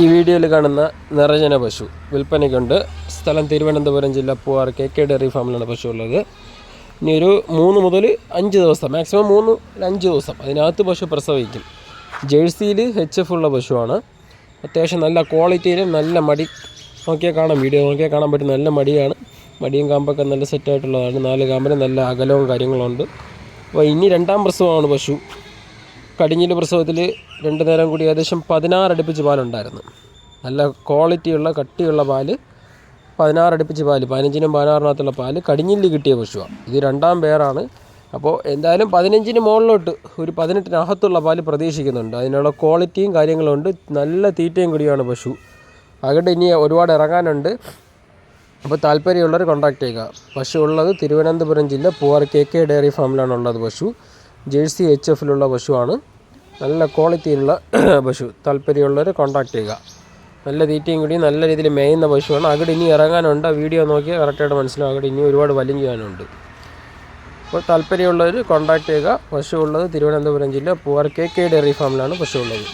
ഈ വീഡിയോയിൽ കാണുന്ന നിറജന പശു വിൽപ്പനയ്ക്കുണ്ട്. സ്ഥലം തിരുവനന്തപുരം ജില്ല പൂവാർ കെ കെ ഡയറി ഫാമിലാണ് പശു ഉള്ളത്. ഇനി ഒരു മൂന്ന് മുതൽ അഞ്ച് ദിവസം മാക്സിമം മൂന്ന് അഞ്ച് ദിവസം അതിനകത്ത് പശു പ്രസവിക്കും. ജേഴ്സിയിൽ എച്ച് എഫ് ഉള്ള പശുവാണ്. അത്യാവശ്യം നല്ല ക്വാളിറ്റിയിലും നല്ല മടി. നോക്കിയാൽ കാണാം വീഡിയോ നോക്കിയാൽ കാണാൻ പറ്റും നല്ല മടിയാണ്. മടിയും കാമ്പൊക്കെ നല്ല സെറ്റായിട്ടുള്ളതാണ് നാല് കാമ്പിന് നല്ല അകലവും കാര്യങ്ങളുണ്ട് അപ്പോൾ ഇനി രണ്ടാം പ്രസവമാണ് പശു. കടിഞ്ഞിൽ പ്രസവത്തിൽ രണ്ട് നേരം കൂടി ഏകദേശം പതിനാറടുപ്പിച്ച് പാലുണ്ടായിരുന്നു. നല്ല ക്വാളിറ്റിയുള്ള കട്ടിയുള്ള പാൽ പതിനാറടുപ്പിച്ച് പാൽ പതിനഞ്ചിനും പതിനാറിനകത്തുള്ള പാൽ കടിഞ്ഞിൽ കിട്ടിയ പശുവാണ് ഇത് രണ്ടാം പേരാണ്. അപ്പോൾ എന്തായാലും പതിനഞ്ചിന് മുകളിലോട്ട് ഒരു പതിനെട്ടിനകത്തുള്ള പാൽ പ്രതീക്ഷിക്കുന്നുണ്ട്. അതിനുള്ള ക്വാളിറ്റിയും കാര്യങ്ങളും ഉണ്ട്. നല്ല തീറ്റയും കൂടിയാണ് പശു. അതുകൊണ്ട് ഇനി ഒരുപാട് ഇറങ്ങാനുണ്ട്. അപ്പോൾ താല്പര്യമുള്ളവർ കോൺടാക്ട് ചെയ്യുക. പശു ഉള്ളത് തിരുവനന്തപുരം ജില്ല പൂവാർ കെ കെ ഡയറി ഫാമിലാണ് ഉള്ളത് പശു. ജേഴ്സി എച്ച് എഫിലുള്ള പശുവാണ്. നല്ല ക്വാളിറ്റിയിലുള്ള പശു. താല്പര്യമുള്ളവർ കോൺടാക്ട് ചെയ്യുക. നല്ല തീറ്റയും കൂടി നല്ല രീതിയിൽ മേയുന്ന പശുവാണ്. അവിടെ ഇനി ഇറങ്ങാനുണ്ട്. വീഡിയോ നോക്കിയാൽ കറക്റ്റായിട്ട് മനസ്സിലാവും. അവിടെ ഇനി ഒരുപാട് വലിയ ചെയ്യാനുണ്ട് അപ്പോൾ താല്പര്യമുള്ളവർ കോൺടാക്ട് ചെയ്യുക. പശു ഉള്ളത് തിരുവനന്തപുരം ജില്ല. പൂവാർ കെ കെ ഡയറി ഫാമിലാണ് പശു ഉള്ളത്.